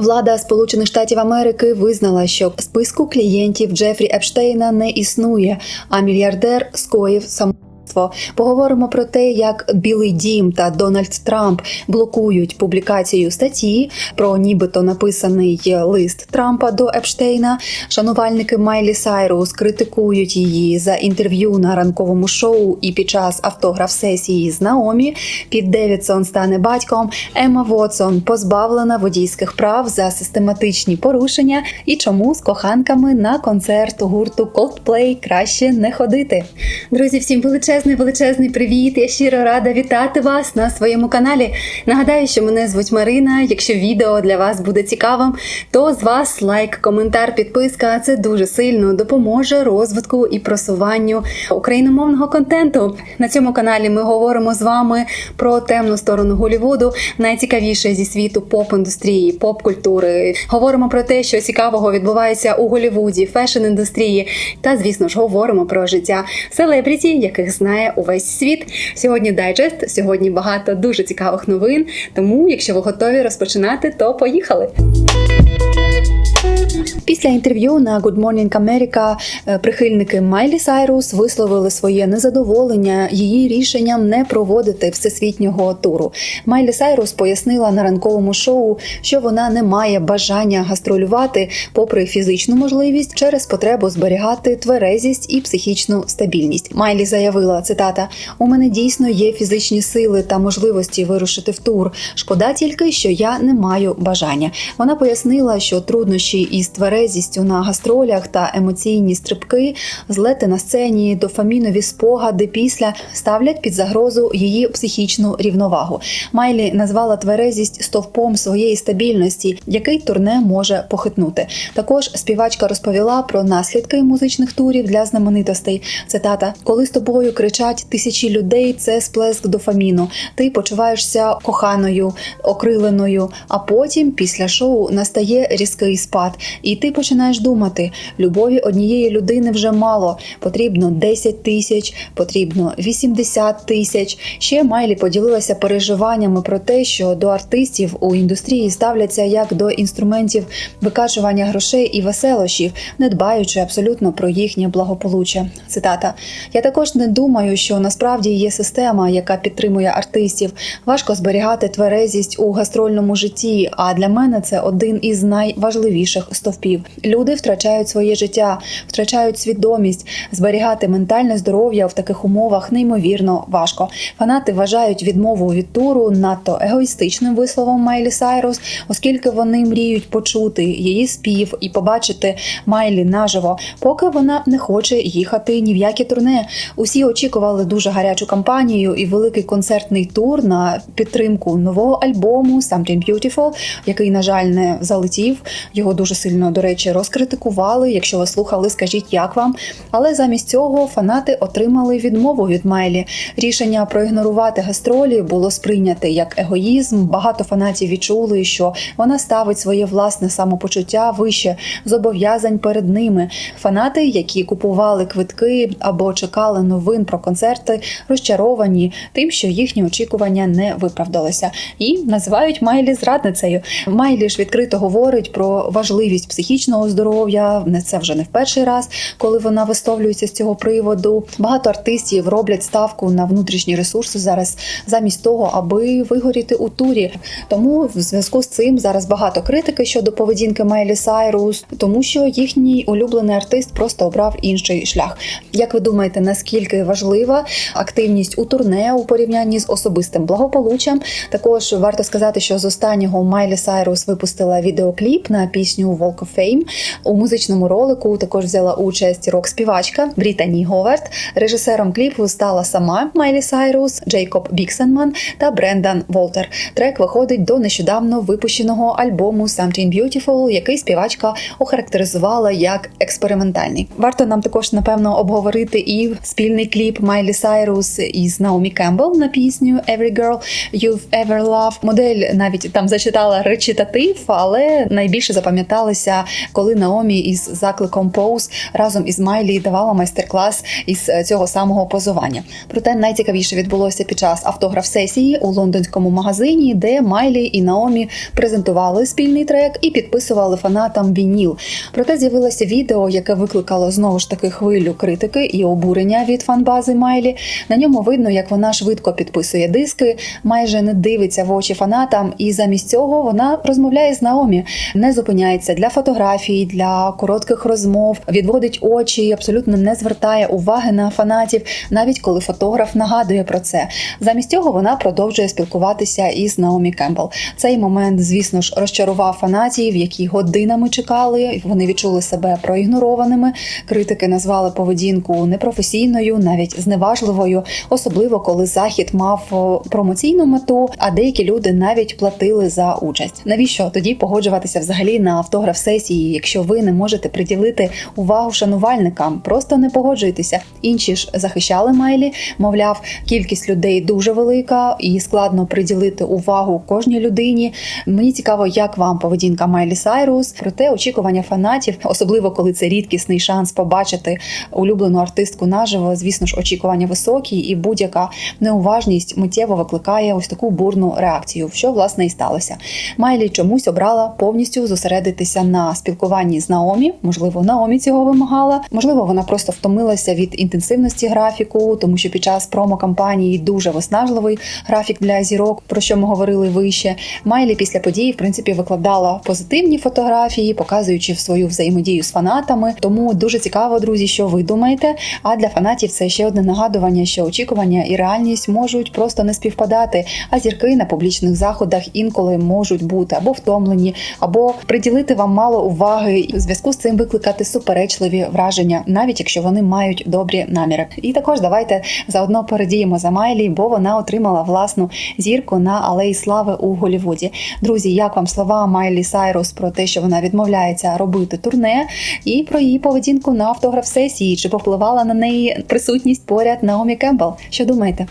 Влада Сполучених Штатів Америки визнала, що списку клієнтів Джефрі Епштейна не існує, а мільярдер скоїв самогубство. Поговоримо про те, як Білий Дім та Дональд Трамп блокують публікацію статті про нібито написаний лист Трампа до Епштейна. Шанувальники Майлі Сайрус критикують її за інтерв'ю на ранковому шоу і під час автограф-сесії з Наомі. Під Девідсон стане батьком. Емма Вотсон позбавлена водійських прав за систематичні порушення. І чому з коханками на концерт гурту Coldplay краще не ходити. Друзі, всім величезний величезний привіт! Я щиро рада вітати вас на своєму каналі. Нагадаю, що мене звуть Марина. Якщо відео для вас буде цікавим, то з вас лайк, коментар, підписка це дуже сильно допоможе розвитку і просуванню україномовного контенту. На цьому каналі ми говоримо з вами про темну сторону Голівуду, найцікавіше зі світу поп-індустрії, поп-культури. Говоримо про те, що цікавого відбувається у Голівуді, фешн-індустрії, та звісно ж говоримо про життя селебріті, яких знає увесь світ. Сьогодні дайджест, сьогодні багато дуже цікавих новин. Тому, якщо ви готові розпочинати, то поїхали. Після інтерв'ю на Good Morning America е, прихильники Майлі Сайрус висловили своє незадоволення її рішенням не проводити всесвітнього туру. Майлі Сайрус пояснила на ранковому шоу, що вона не має бажання гастролювати, попри фізичну можливість, через потребу зберігати тверезість і психічну стабільність. Майлі заявила цитата: у мене дійсно є фізичні сили та можливості вирушити в тур. Шкода тільки, що я не маю бажання. Вона пояснила, що труднощі із тверезістю на гастролях та емоційні стрибки, злети на сцені, дофамінові спогади після ставлять під загрозу її психічну рівновагу. Майлі назвала тверезість стовпом своєї стабільності, який турне може похитнути. Також співачка розповіла про наслідки музичних турів для знаменитостей. Цитата: коли з тобою кричать тисячі людей, це сплеск дофаміну. Ти почуваєшся коханою, окриленою. А потім, після шоу, настає різкий спад, і ти починаєш думати: любові однієї людини вже мало. Потрібно 10 тисяч, потрібно 80 тисяч. Ще Майлі поділилася переживаннями про те, що до артистів у індустрії ставляться як до інструментів викачування грошей і веселощів, не дбаючи абсолютно про їхнє благополуччя. Цитата: Я також не думаю, що насправді є система, яка підтримує артистів. Важко зберігати тверезість у гастрольному житті. А для мене це один із найважливіших стовпів. Люди втрачають своє життя, втрачають свідомість. Зберігати ментальне здоров'я в таких умовах неймовірно важко. Фанати вважають відмову від туру надто егоїстичним висловом Майлі Сайрус, оскільки вони мріють почути її спів і побачити Майлі наживо, поки вона не хоче їхати ні в які турне. Усі очікували дуже гарячу кампанію і великий концертний тур на підтримку нового альбому «Something Beautiful», який, на жаль, не залетів. Його дуже сильно, до речі, розкритикували. Якщо ви слухали, скажіть, як вам. Але замість цього фанати отримали відмову від Майлі. Рішення проігнорувати гастролі було сприйняте як егоїзм. Багато фанатів відчули, що вона ставить своє власне самопочуття вище зобов'язань перед ними. Фанати, які купували квитки або чекали новин про концерти, розчаровані тим, що їхні очікування не виправдалися, і називають Майлі зрадницею. Майлі ж відкрито говорить про важливість психічного здоров'я. Не це вже не в перший раз, коли вона висловлюється з цього приводу. Багато артистів роблять ставку на внутрішні ресурси зараз, замість того, аби вигоріти у турі. Тому в зв'язку з цим зараз багато критики щодо поведінки Майлі Сайрус, тому що їхній улюблений артист просто обрав інший шлях. Як ви думаєте, наскільки важлива активність у турне у порівнянні з особистим благополуччям? Також варто сказати, що з останнього Майлі Сайрус випустила відеокліп на пісню Walk of Fame. У музичному ролику також взяла участь рок-співачка Брітані Говард. Режисером кліпу стала сама Майлі Сайрус, Джейкоб Біксенман та Брендан Волтер. Трек виходить до нещодавно випущеного альбому Something Beautiful, який співачка охарактеризувала як експериментальний. Варто нам також напевно обговорити і спільний кліп Майлі Сайрус із Наомі Кембл на пісню Every Girl You've Ever Loved. Модель навіть там зачитала речитатив, але найбільше запам'ятала запам'яталися, коли Наомі із закликом Pose разом із Майлі давала майстер-клас із е, цього самого позування. Проте найцікавіше відбулося під час автограф-сесії у лондонському магазині, де Майлі і Наомі презентували спільний трек і підписували фанатам вініл. Проте з'явилося відео, яке викликало знову ж таки хвилю критики і обурення від фанбази Майлі. На ньому видно, як вона швидко підписує диски, майже не дивиться в очі фанатам, і замість цього вона розмовляє з Наомі, не зупиняється для фотографій, для коротких розмов, відводить очі, абсолютно не звертає уваги на фанатів, навіть коли фотограф нагадує про це. Замість цього вона продовжує спілкуватися із Наомі Кемпбелл. Цей момент, звісно ж, розчарував фанатів, які годинами чекали. Вони відчули себе проігнорованими. Критики назвали поведінку непрофесійною, навіть зневажливою, особливо коли захід мав промоційну мету, а деякі люди навіть платили за участь. Навіщо тоді погоджуватися взагалі на автограф сесії, якщо ви не можете приділити увагу шанувальникам? Просто не погоджуйтеся. Інші ж захищали Майлі. Мовляв, кількість людей дуже велика і складно приділити увагу кожній людині. Мені цікаво, як вам поведінка Майлі Сайрус. Проте очікування фанатів, особливо коли це рідкісний шанс побачити улюблену артистку наживо. Звісно ж, очікування високі, і будь-яка неуважність миттєво викликає ось таку бурну реакцію, що власне і сталося. Майлі чомусь обрала повністю зосередитися на спілкуванні з Наомі. Можливо, Наомі цього вимагала. Можливо, вона просто втомилася від інтенсивності графіку, тому що під час промо-кампанії дуже виснажливий графік для зірок, про що ми говорили вище. Майлі після події, в принципі, викладала позитивні фотографії, показуючи свою взаємодію з фанатами. Тому дуже цікаво, друзі, що ви думаєте. А для фанатів це ще одне нагадування, що очікування і реальність можуть просто не співпадати. А зірки на публічних заходах інколи можуть бути або втомлені, або приділити вам мало уваги, і у зв'язку з цим викликати суперечливі враження, навіть якщо вони мають добрі наміри. І також давайте заодно передіємо за Майлі, бо вона отримала власну зірку на алеї слави у Голівуді. Друзі, як вам слова Майлі Сайрус про те, що вона відмовляється робити турне, і про її поведінку на автограф сесії, чи повпливала на неї присутність поряд Наомі Кемпбелл? Що думаєте?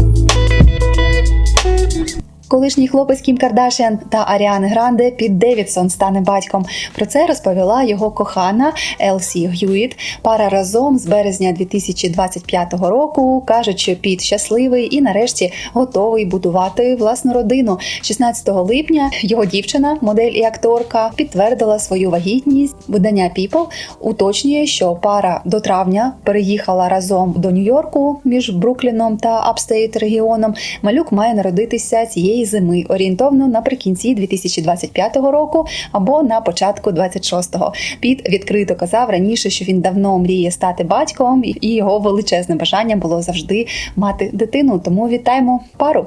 Колишній хлопець Кім Кардашіан та Аріани Гранде Піт Девідсон стане батьком. Про це розповіла його кохана Елсі Гюїт. Пара разом з березня 2025 року кажуть, що Піт щасливий і нарешті готовий будувати власну родину. 16 липня його дівчина, модель і акторка, підтвердила свою вагітність. Видання People уточнює, що пара до травня переїхала разом до Нью-Йорку між Брукліном та Апстейт регіоном. Малюк має народитися цієї зими, орієнтовно наприкінці 2025 року або на початку 26-го. Піт відкрито казав раніше, що він давно мріє стати батьком, і його величезне бажання було завжди мати дитину. Тому вітаємо пару.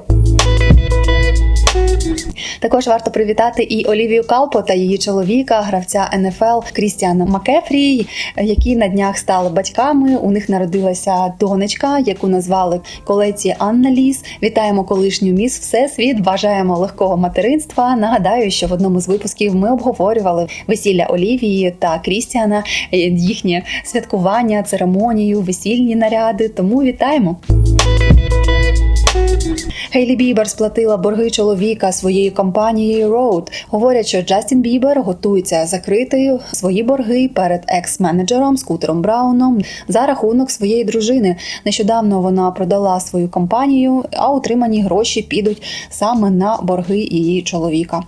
Також варто привітати і Олівію Калпо та її чоловіка, гравця НФЛ Крістіана Макефрі, які на днях стали батьками. У них народилася донечка, яку назвали колеці Анна Ліс. Вітаємо колишню міс Всесвіт. Бажаємо легкого материнства. Нагадаю, що в одному з випусків ми обговорювали весілля Олівії та Крістіана, їхнє святкування, церемонію, весільні наряди. Тому вітаємо. Хейлі Бібер сплатила борги чоловіка своєю компанією Road. Говорять, що Джастін Бібер готується закрити свої борги перед екс-менеджером Скутером Брауном за рахунок своєї дружини. Нещодавно вона продала свою компанію, а отримані гроші підуть саме на борги її чоловіка.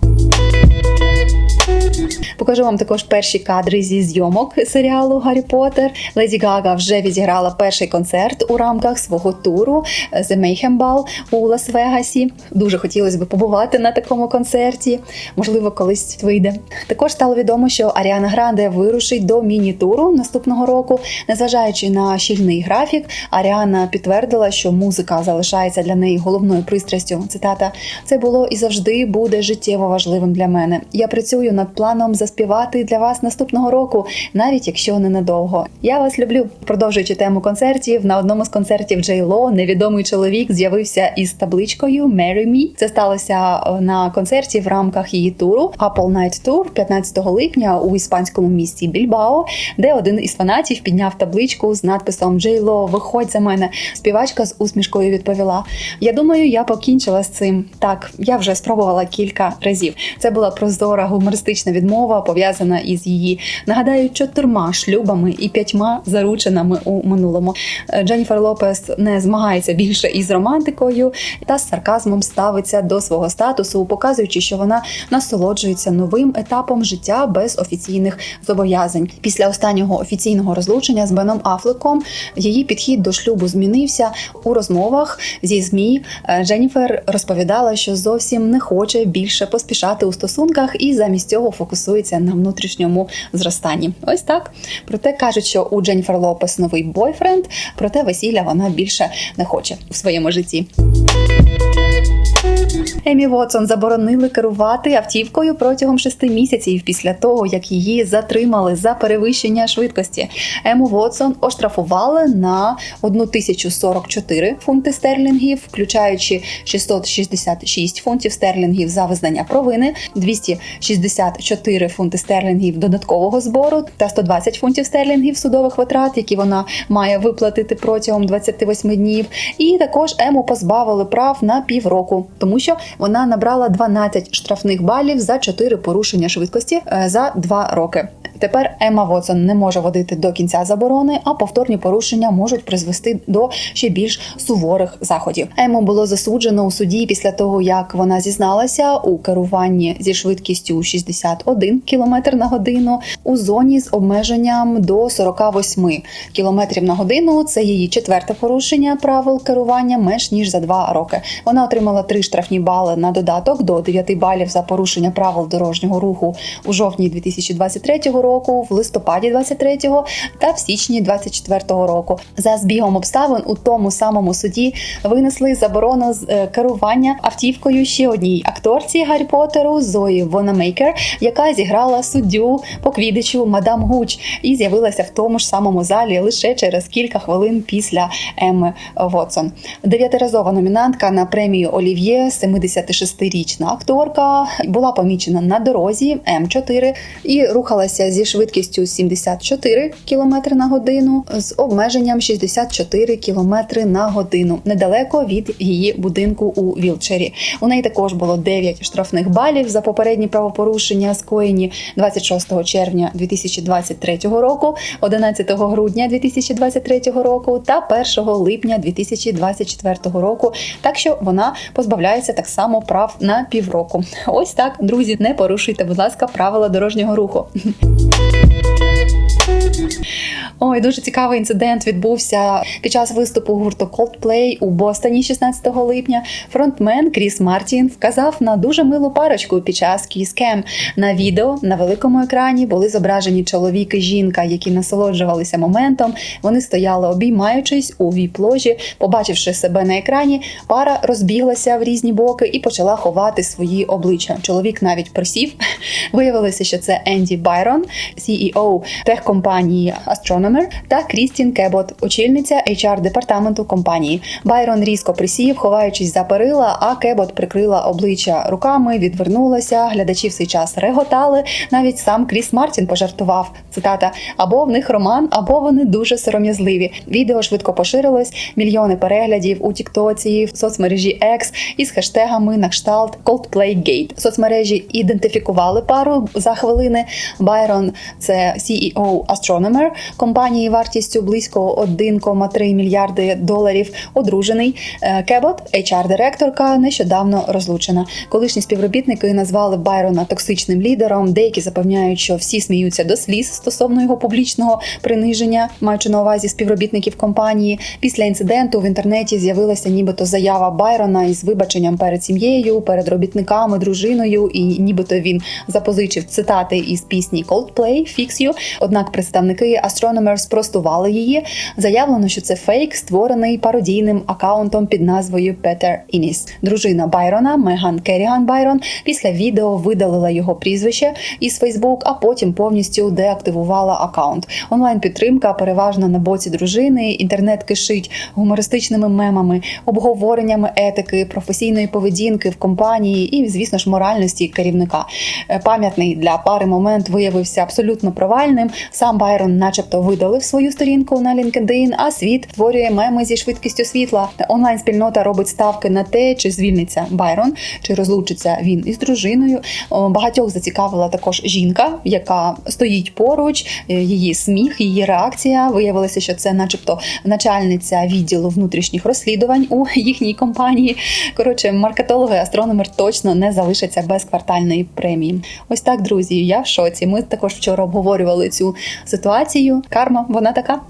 Покажу вам також перші кадри зі зйомок серіалу Гаррі Поттер. Леді Гага вже відіграла перший концерт у рамках свого туру The Mayhem Ball у Лас-Вегасі. Дуже хотілося б побувати на такому концерті. Можливо, колись вийде. Також стало відомо, що Аріана Гранде вирушить до міні-туру наступного року. Незважаючи на щільний графік, Аріана підтвердила, що музика залишається для неї головною пристрастю. Цитата: це було і завжди буде життєво важливим для мене. Я працюю над планом заспівати для вас наступного року, навіть якщо ненадовго. Я вас люблю. Продовжуючи тему концертів, на одному з концертів Джей Ло невідомий чоловік з'явився із табличкою «Marry Me». Це сталося на концерті в рамках її туру Apple Night Tour 15 липня у іспанському місті Більбао, де один із фанатів підняв табличку з надписом «Джей Ло, виходь за мене. Співачка з усмішкою відповіла: Я думаю, я покінчила з цим. Так, я вже спробувала кілька разів. Це була прозора гумористична відмова пов'язана із її нагадаю чотирма шлюбами і п'ятьма зарученими у минулому. Е, Дженніфер Лопес не змагається більше із романтикою та з сарказмом ставиться до свого статусу, показуючи, що вона насолоджується новим етапом життя без офіційних зобов'язань. Після останнього офіційного розлучення з Беном Афлеком її підхід до шлюбу змінився у розмовах зі змі. е, Дженніфер розповідала, що зовсім не хоче більше поспішати у стосунках і замість цього фокусується на внутрішньому зростанні. Ось так. Проте кажуть, що у Дженніфер Лопес новий бойфренд, проте весілля вона більше не хоче у своєму житті. Емі Вотсон заборонили керувати автівкою протягом шести місяців після того, як її затримали за перевищення швидкості. Ему Вотсон оштрафували на 1044 фунти стерлінгів, включаючи 666 фунтів стерлінгів за визнання провини, 264 фунти стерлінгів додаткового збору та 120 фунтів стерлінгів судових витрат, які вона має виплатити протягом 28 днів. І також Ему позбавили прав на півроку, тому що вона набрала 12 штрафних балів за 4 порушення швидкості е, за 2 роки. Тепер Емма Вотсон не може водити до кінця заборони, а повторні порушення можуть призвести до ще більш суворих заходів. Ему було засуджено у суді після того, як вона зізналася у керуванні зі швидкістю 61 км на годину у зоні з обмеженням до 48 км на годину. Це її четверте порушення правил керування менш ніж за два роки. Вона отримала три штрафні бали на додаток до 9 балів за порушення правил дорожнього руху у жовтні 2023 року, в листопаді 23-го та в січні 24-го року. За збігом обставин у тому самому суді винесли заборону з е, керування автівкою ще одній акторці Гаррі Поттеру Зої Вонамейкер, яка зіграла суддю по квідичу Мадам Гуч і з'явилася в тому ж самому залі лише через кілька хвилин після Емми Вотсон. Дев'ятиразова номінантка на премію Олів'є, 76-річна акторка, була помічена на дорозі М4 і рухалася зі швидкістю 74 км на годину з обмеженням 64 км на годину недалеко від її будинку у Вілчері. У неї також було 9 штрафних балів за попередні правопорушення, скоєні 26 червня 2023 року, 11 грудня 2023 року та 1 липня 2024 року. Так що вона позбавляється так само прав на півроку. Ось так, друзі, не порушуйте, будь ласка, правила дорожнього руху. Ой, дуже цікавий інцидент відбувся під час виступу гурту Coldplay у Бостоні 16 липня. Фронтмен Кріс Мартін вказав на дуже милу парочку під час Cam. На відео на великому екрані були зображені чоловік і жінка, які насолоджувалися моментом. Вони стояли обіймаючись у віп-ложі. Побачивши себе на екрані, пара розбіглася в різні боки і почала ховати свої обличчя. Чоловік навіть просів. Виявилося, що це Енді Байрон, CEO техкомпанії Astronomer, та Крістін Кебот, очільниця HR департаменту компанії. Байрон різко присів, ховаючись за перила, а Кебот прикрила обличчя руками, відвернулася. Глядачі в цей час реготали. Навіть сам Кріс Мартін пожартував. Цитата: або в них роман, або вони дуже сором'язливі. Відео швидко поширилось, мільйони переглядів у Тіктоці, в соцмережі X із хештегами на кшталт ColdplayGate. Соцмережі ідентифікували пару за хвилини. Байрон це CEO Astronomer, компанії вартістю близько 1,3 мільярди доларів. Одружений Е, Кебот, HR-директорка, нещодавно розлучена. Колишні співробітники назвали Байрона токсичним лідером. Деякі запевняють, що всі сміються до сліз стосовно його публічного приниження, маючи на увазі співробітників компанії. Після інциденту в інтернеті з'явилася нібито заява Байрона із вибаченням перед сім'єю, перед робітниками, дружиною, і нібито він запозичив цитати із пісні Coldplay «Fix You». Однак представники Astronomer спростували її. Заявлено, що це фейк, створений пародійним акаунтом під назвою Петер Ініс. Дружина Байрона Меган Керіган Байрон після відео видалила його прізвище із Фейсбук, а потім повністю деактивувала акаунт. Онлайн підтримка переважно на боці дружини. Інтернет кишить гумористичними мемами, обговореннями етики, професійної поведінки в компанії і, звісно ж, моральності керівника. Е, Пам'ятний для пари момент виявився абсолютно провальним. Сам Байрон, начебто, видалив свою сторінку на LinkedIn, а світ творює меми зі швидкістю світла. Онлайн спільнота робить ставки на те, чи звільниться Байрон, чи розлучиться він із дружиною. Багатьох зацікавила також жінка, яка стоїть поруч. Е, Її сміх, її реакція виявилося, що це, начебто, начальниця відділу внутрішніх розслідувань у їхній компанії. Коротше, маркетологи, астрономи точно не залишаться без квартальної премії. Ось так, друзі. Я в шоці. Ми також вчора обговорювали цю ситуацію. Карма, вона така.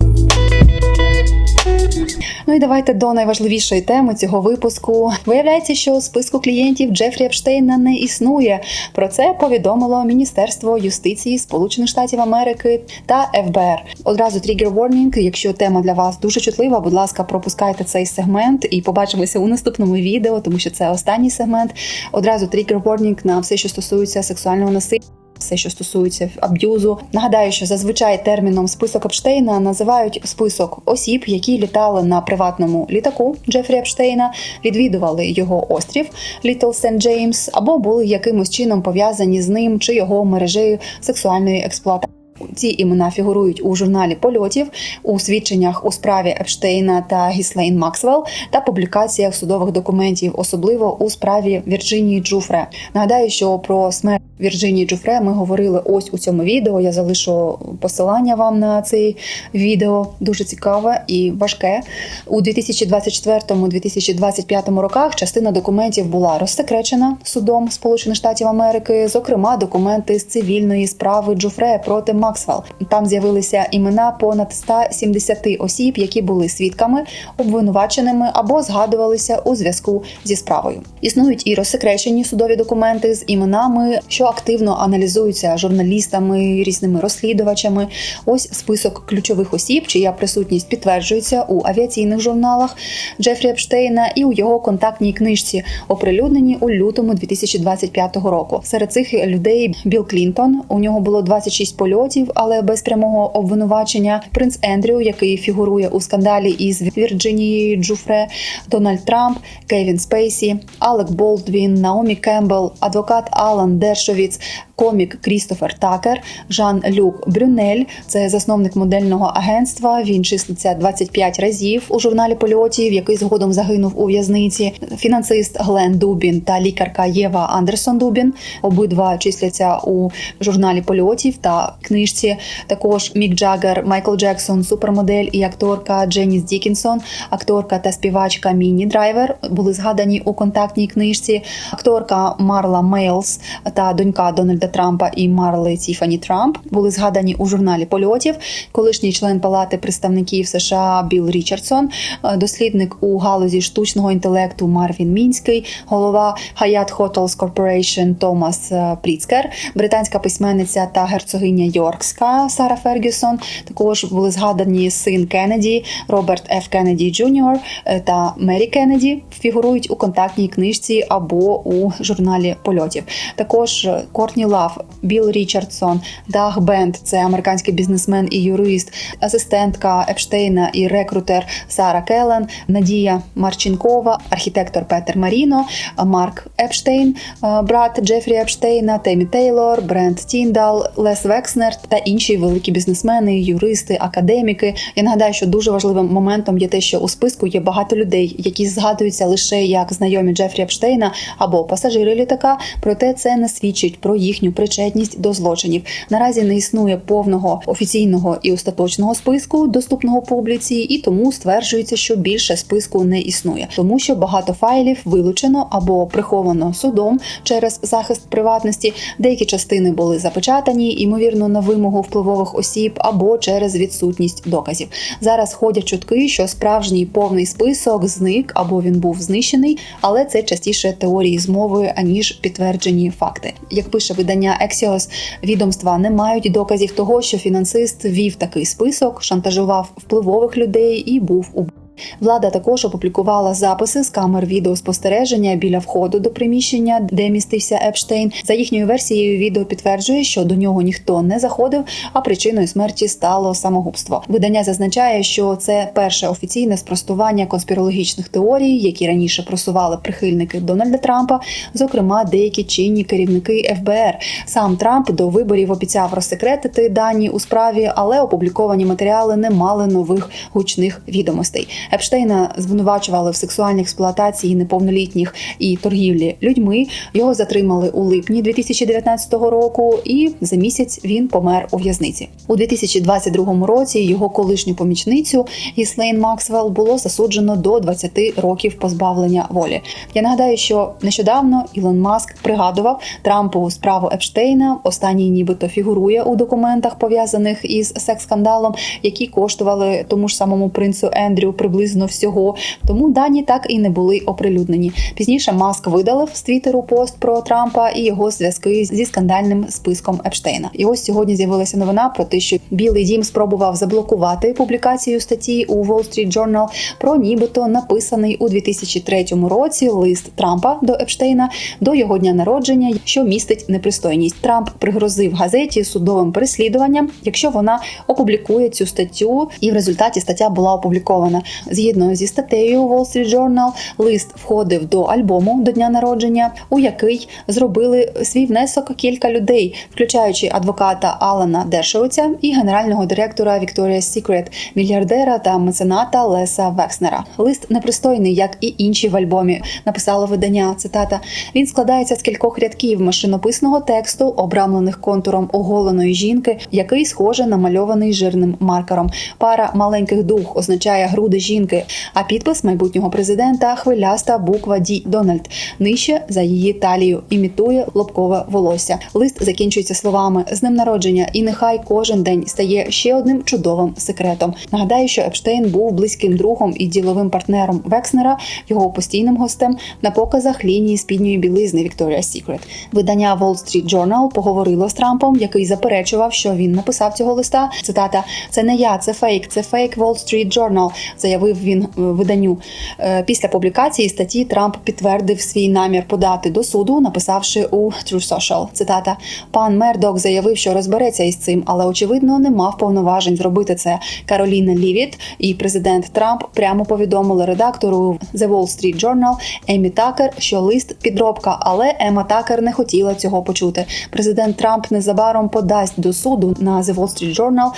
Ну і давайте до найважливішої теми цього випуску. Виявляється, що списку клієнтів Джефрі Епштейна не існує. Про це повідомило Міністерство юстиції Сполучених Штатів Америки та ФБР. Одразу тригер warning, Якщо тема для вас дуже чутлива, будь ласка, пропускайте цей сегмент і побачимося у наступному відео, тому що це останній сегмент. Одразу тригер warning на все, що стосується сексуального насилля. Все, що стосується аб'юзу, нагадаю, що зазвичай терміном список Епштейна називають список осіб, які літали на приватному літаку Джефрі Епштейна, відвідували його острів Літл Сент Джеймс або були якимось чином пов'язані з ним чи його мережею сексуальної експлуатації. Ці імена фігурують у журналі польотів, у свідченнях у справі Епштейна та Гіслейн Максвелл та публікаціях судових документів, особливо у справі Вірджинії Джуфре. Нагадаю, що про смерть Вірджинії Джуфре ми говорили ось у цьому відео. Я залишу посилання вам на це відео. Дуже цікаве і важке. У 2024-2025 роках частина документів була розсекречена судом Сполучених Штатів Америки, зокрема документи з цивільної справи Джуфре проти Максвелл. Там з'явилися імена понад 170 осіб, які були свідками, обвинуваченими або згадувалися у зв'язку зі справою. Існують і розсекречені судові документи з іменами, що активно аналізуються журналістами, різними розслідувачами. Ось список ключових осіб, чия присутність підтверджується у авіаційних журналах Джефрі Епштейна і у його контактній книжці, оприлюднені у лютому 2025 року. Серед цих людей Білл Клінтон. У нього було 26 польотів, але без прямого обвинувачення. Принц Ендрю, який фігурує у скандалі із Вірджинією Джуфре, Дональд Трамп, Кевін Спейсі, Алек Болдвін, Наомі Кембл, адвокат Алан Дершовіц, комік Крістофер Такер, Жан Люк Брюнель. Це засновник модельного агентства. Він числиться 25 разів у журналі польотів, який згодом загинув у в'язниці. Фінансист Глен Дубін та лікарка Єва Андерсон Дубін. Обидва числяться у журналі польотів та книжці. Також Мік Джаггер, Майкл Джексон, супермодель і акторка Дженіс Дікінсон, акторка та співачка Міні Драйвер були згадані у контактній книжці. Акторка Марла Мейлс та донька Дональда Трампа і Марли Тіфані Трамп були згадані у журналі польотів. Колишній член Палати представників США Білл Річардсон, е, дослідник у галузі штучного інтелекту Марвін Мінський, голова Hyatt Hotels Corporation Томас е, Пріцкер, британська письменниця та герцогиня Йоркська Сара Фергюсон. Також були згадані син Кеннеді, Роберт Ф. Кеннеді Джуніор е, та Мері Кеннеді фігурують у контактній книжці або у журналі польотів. Також Кортні Лав, Білл Річардсон, Даг Бенд це американський бізнесмен і юрист, асистентка Епштейна і рекрутер Сара Келлен, Надія Марченкова, архітектор Петер Маріно, Марк Епштейн, брат Джефрі Епштейна, Темі Тейлор, Брент Тіндал, Лес Векснер та інші великі бізнесмени, юристи, академіки. Я нагадаю, що дуже важливим моментом є те, що у списку є багато людей, які згадуються лише як знайомі Джефрі Епштейна або пасажири літака. Проте це не свідчить про їхню причетність до злочинів. Наразі не існує повного офіційного і остаточного списку, доступного публіці, і тому стверджується, що більше списку не існує, тому що багато файлів вилучено або приховано судом через захист приватності. Деякі частини були запечатані, ймовірно, на вимогу впливових осіб або через відсутність доказів. Зараз ходять чутки, що справжній повний список зник або він був знищений, але це частіше теорії змови аніж підтверджені факти. Як пише видання Ексіос, відомства не мають доказів того, що фінансист вів такий список, шантажував впливових людей і був у Влада також опублікувала записи з камер відеоспостереження біля входу до приміщення, де містився Епштейн. За їхньою версією, відео підтверджує, що до нього ніхто не заходив, а причиною смерті стало самогубство. Видання зазначає, що це перше офіційне спростування конспірологічних теорій, які раніше просували прихильники Дональда Трампа, зокрема деякі чинні керівники ФБР. Сам Трамп до виборів обіцяв розсекретити дані у справі, але опубліковані матеріали не мали нових гучних відомостей. Епштейна звинувачували в сексуальній експлуатації неповнолітніх і торгівлі людьми. Його затримали у липні 2019 року, і за місяць він помер у в'язниці. У 2022 році його колишню помічницю Гіслейн Максвелл було засуджено до 20 років позбавлення волі. Я нагадаю, що нещодавно Ілон Маск пригадував Трампу справу Епштейна. Останній нібито фігурує у документах пов'язаних із секс-скандалом, які коштували тому ж самому принцу Ендрю приблизно всього. Тому дані так і не були оприлюднені. Пізніше Маск видалив з Твіттеру пост про Трампа і його зв'язки зі скандальним списком Епштейна. І ось сьогодні з'явилася новина про те, що Білий Дім спробував заблокувати публікацію статті у Wall Street Journal про нібито написаний у 2003 році лист Трампа до Епштейна до його дня народження, що містить непристойність. Трамп пригрозив газеті судовим переслідуванням, якщо вона опублікує цю статтю, і в результаті стаття була опублікована. Згідно зі статтею Wall Street Journal, лист входив до альбому до дня народження, у який зробили свій внесок кілька людей, включаючи адвоката Алана Дершовиця і генерального директора Victoria's Secret, мільярдера та мецената Леса Векснера. Лист непристойний, як і інші в альбомі. Написало видання. Цитата: він складається з кількох рядків машинописного тексту, обрамлених контуром оголеної жінки, який схоже намальований жирним маркером. Пара маленьких дух означає груди жінки. А підпис майбутнього президента хвиляста буква Ді Дональд. Нижче за її талію імітує лобкове волосся. Лист закінчується словами з ним народження, і нехай кожен день стає ще одним чудовим секретом. Нагадаю, що Епштейн був близьким другом і діловим партнером Векснера, його постійним гостем на показах лінії спідньої білизни Victoria's Secret. Видання Wall Street Journal поговорило з Трампом, який заперечував, що він написав цього листа. Цитата: це не я, це фейк, це фейк Wall Street Journal», заявив він е, виданню. Е, Після публікації статті Трамп підтвердив свій намір подати до суду, написавши у True Social. Цитата: пан Мердок заявив, що розбереться із цим, але очевидно не мав повноважень зробити це. Кароліна Лівіт і президент Трамп прямо повідомили редактору The Wall Street Journal Емі Такер, що лист підробка, але Ема Такер не хотіла цього почути. Президент Трамп незабаром подасть до суду на The Wall Street Journal,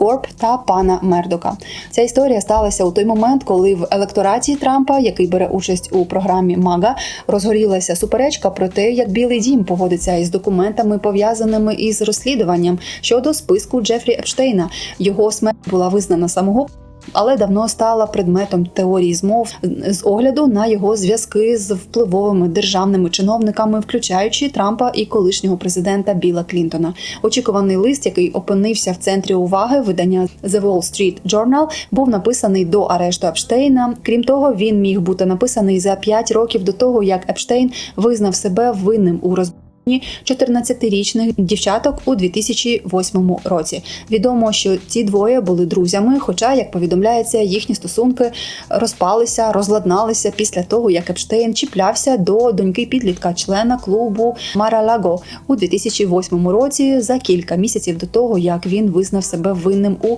Corp та пана Мердока. Ця історія сталася у той момент, коли в електораті Трампа, який бере участь у програмі Мага, розгорілася суперечка про те, як Білий Дім поводиться із документами, пов'язаними із розслідуванням щодо списку Джефрі Епштейна. Його смерть була визнана самого. Але давно стала предметом теорії змов з огляду на його зв'язки з впливовими державними чиновниками, включаючи Трампа і колишнього президента Біла Клінтона. Очікуваний лист, який опинився в центрі уваги видання The Wall Street Journal, був написаний до арешту Епштейна. Крім того, він міг бути написаний за 5 років до того, як Епштейн визнав себе винним у розбудові 14-річних дівчаток у 2008 році. Відомо, що ці двоє були друзями, хоча, як повідомляється, їхні стосунки розпалися, розладналися після того, як Епштейн чіплявся до доньки підлітка, члена клубу Маралаго у 2008 році за кілька місяців до того, як він визнав себе винним у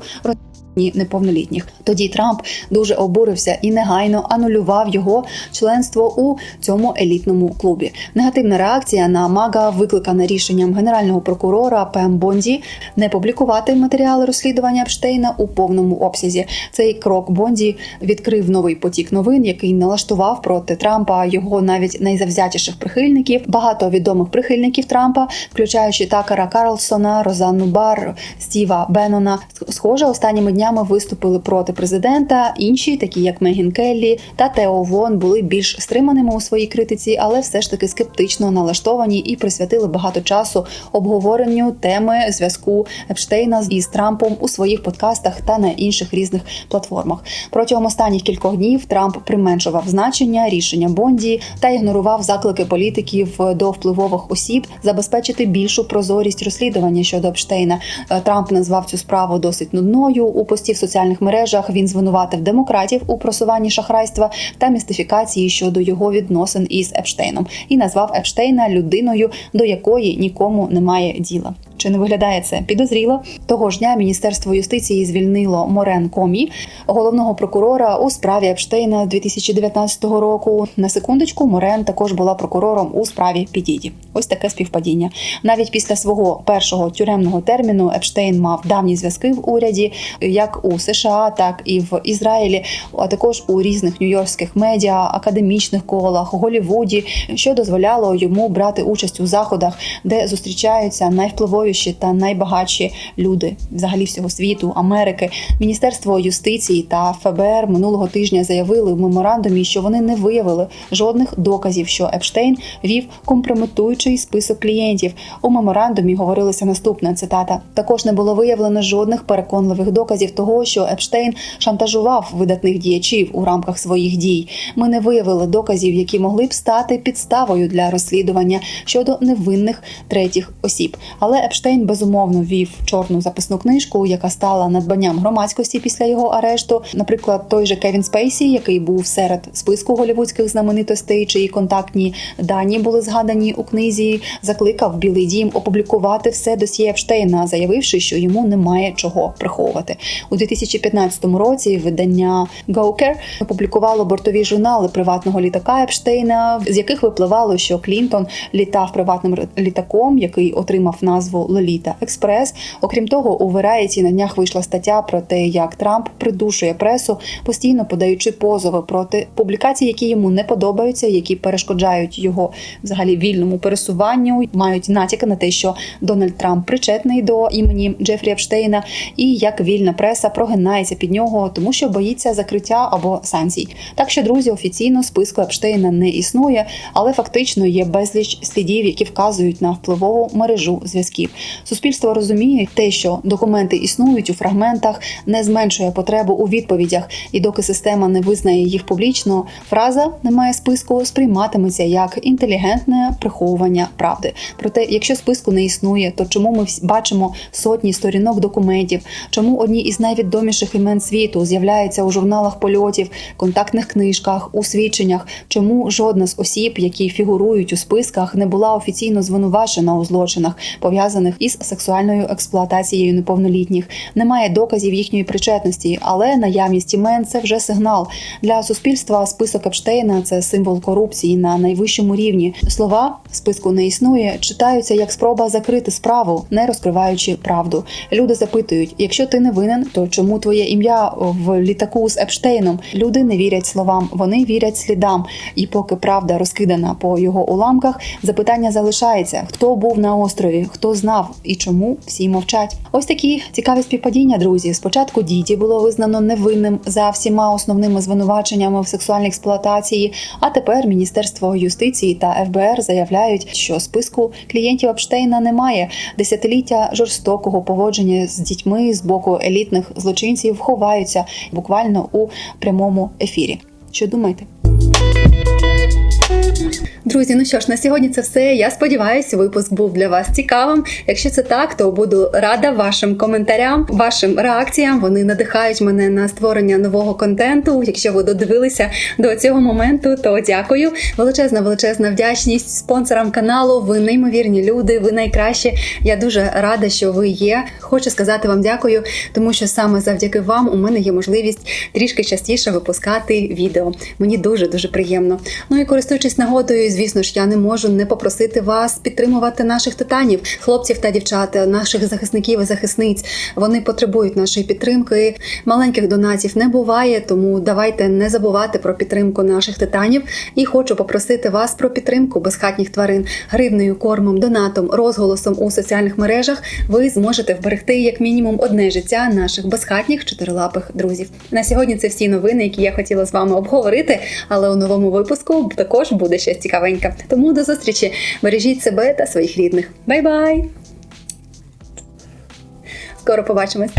ні неповнолітніх. Тоді Трамп дуже обурився і негайно анулював його членство у цьому елітному клубі. Негативна реакція на Мага викликана рішенням генерального прокурора Пем Бонді не публікувати матеріали розслідування Епштейна у повному обсязі. Цей крок Бонді відкрив новий потік новин, який налаштував проти Трампа його навіть найзавзятіших прихильників. Багато відомих прихильників Трампа, включаючи Такера Карлсона, Розанну Бар, Стіва Беннона. Схоже, останніми днями днями виступили проти президента. Інші, такі як Мегін Келлі та Тео Вон, були більш стриманими у своїй критиці, але все ж таки скептично налаштовані і присвятили багато часу обговоренню теми зв'язку Епштейна із Трампом у своїх подкастах та на інших різних платформах. Протягом останніх кількох днів Трамп применшував значення рішення Бонді та ігнорував заклики політиків до впливових осіб забезпечити більшу прозорість розслідування щодо Епштейна. Е, Трамп назвав цю справу досить нудною. У пості в соціальних мережах він звинуватив демократів у просуванні шахрайства та містифікації щодо його відносин із Епштейном і назвав Епштейна людиною, до якої нікому немає діла. Чи не виглядає це підозріло? Того ж дня Міністерство юстиції звільнило Морен Комі, головного прокурора у справі Епштейна 2019 року. На секундочку Морен також була прокурором у справі Підіді. Ось таке співпадіння. Навіть після свого першого тюремного терміну Епштейн мав давні зв'язки в уряді, як у США, так і в Ізраїлі, а також у різних нью-йоркських медіа, академічних колах, Голівуді, що дозволяло йому брати участь у заходах, де зустрічаються найвпливовіші та найбагатші люди взагалі всього світу, Америки. Міністерство юстиції та ФБР минулого тижня заявили в меморандумі, що вони не виявили жодних доказів, що Епштейн вів компрометуючий список клієнтів. У меморандумі говорилося наступна цитата: також не було виявлено жодних переконливих доказів того, що Епштейн шантажував видатних діячів у рамках своїх дій. Ми не виявили доказів, які могли б стати підставою для розслідування щодо невинних третіх осіб. Але Епштейн безумовно вів чорну записну книжку, яка стала надбанням громадськості після його арешту. Наприклад, той же Кевін Спейсі, який був серед списку голівудських знаменитостей, чиї контактні дані були згадані у книзі, закликав Білий Дім опублікувати все досьє Епштейна, заявивши, що йому немає чого приховувати у 2015 році. Видання Gawker опублікувало бортові журнали приватного літака Епштейна, з яких випливало, що Клінтон літав приватним літаком, який отримав назву Лоліта Експрес. Окрім того, у Variety на днях вийшла стаття про те, як Трамп придушує пресу, постійно подаючи позови проти публікацій, які йому не подобаються, які перешкоджають його взагалі вільному пересуванню, мають натяки на те, що Дональд Трамп причетний до імені Джефрі Епштейна, і як вільна преса прогинається під нього, тому що боїться закриття або санкцій. Так що, друзі, офіційно списку Епштейна не існує, але фактично є безліч слідів, які вказують на впливову мережу зв'язків. Суспільство розуміє те, що документи існують у фрагментах, не зменшує потребу у відповідях, і доки система не визнає їх публічно, фраза немає списку сприйматиметься як інтелігентне приховування правди. Проте, якщо списку не існує, то чому ми бачимо сотні сторінок документів? Чому одні із найвідоміших імен світу з'являються у журналах польотів, контактних книжках, у свідченнях? Чому жодна з осіб, які фігурують у списках, не була офіційно звинувачена у злочинах, пов'язаних із сексуальною експлуатацією неповнолітніх? Немає доказів їхньої причетності, але наявність імен це вже сигнал для суспільства. Список Епштейна це символ корупції на найвищому рівні. Слова списку не існує, читаються як спроба закрити справу, не розкриваючи правду. Люди запитують: якщо ти не винен, то чому твоє ім'я в літаку з Епштейном? Люди не вірять словам, вони вірять слідам. І поки правда розкидана по його уламках, запитання залишається: хто був на острові, хто знав і чому всі мовчать. Ось такі цікаві співпадіння, друзі. Спочатку діді було визнано невинним за всіма основними звинуваченнями в сексуальній експлуатації. А тепер Міністерство юстиції та ФБР заявляють, що списку клієнтів Епштейна немає. Десятиліття жорстокого поводження з дітьми з боку елітних злочинців ховаються буквально у прямому ефірі. Що думаєте? Друзі, ну що ж, на сьогодні це все. Я сподіваюся, випуск був для вас цікавим. Якщо це так, то буду рада вашим коментарям, вашим реакціям. Вони надихають мене на створення нового контенту. Якщо ви додивилися до цього моменту, то дякую. Величезна, величезна вдячність спонсорам каналу. Ви неймовірні люди, ви найкращі. Я дуже рада, що ви є. Хочу сказати вам дякую, тому що саме завдяки вам у мене є можливість трішки частіше випускати відео. Мені дуже дуже приємно. Ну і користуючись нагодою, звісно ж, я не можу не попросити вас підтримувати наших титанів, хлопців та дівчат, наших захисників і захисниць. Вони потребують нашої підтримки. Маленьких донатів не буває, тому давайте не забувати про підтримку наших титанів. І хочу попросити вас про підтримку безхатніх тварин гривнею, кормом, донатом, розголосом у соціальних мережах. Ви зможете вберегти як мінімум одне життя наших безхатніх чотирилапих друзів. На сьогодні це всі новини, які я хотіла з вами обговорити. Але у новому випуску також буде буде щось цікавеньке. Тому до зустрічі. Бережіть себе та своїх рідних. Бай-бай! Скоро побачимось!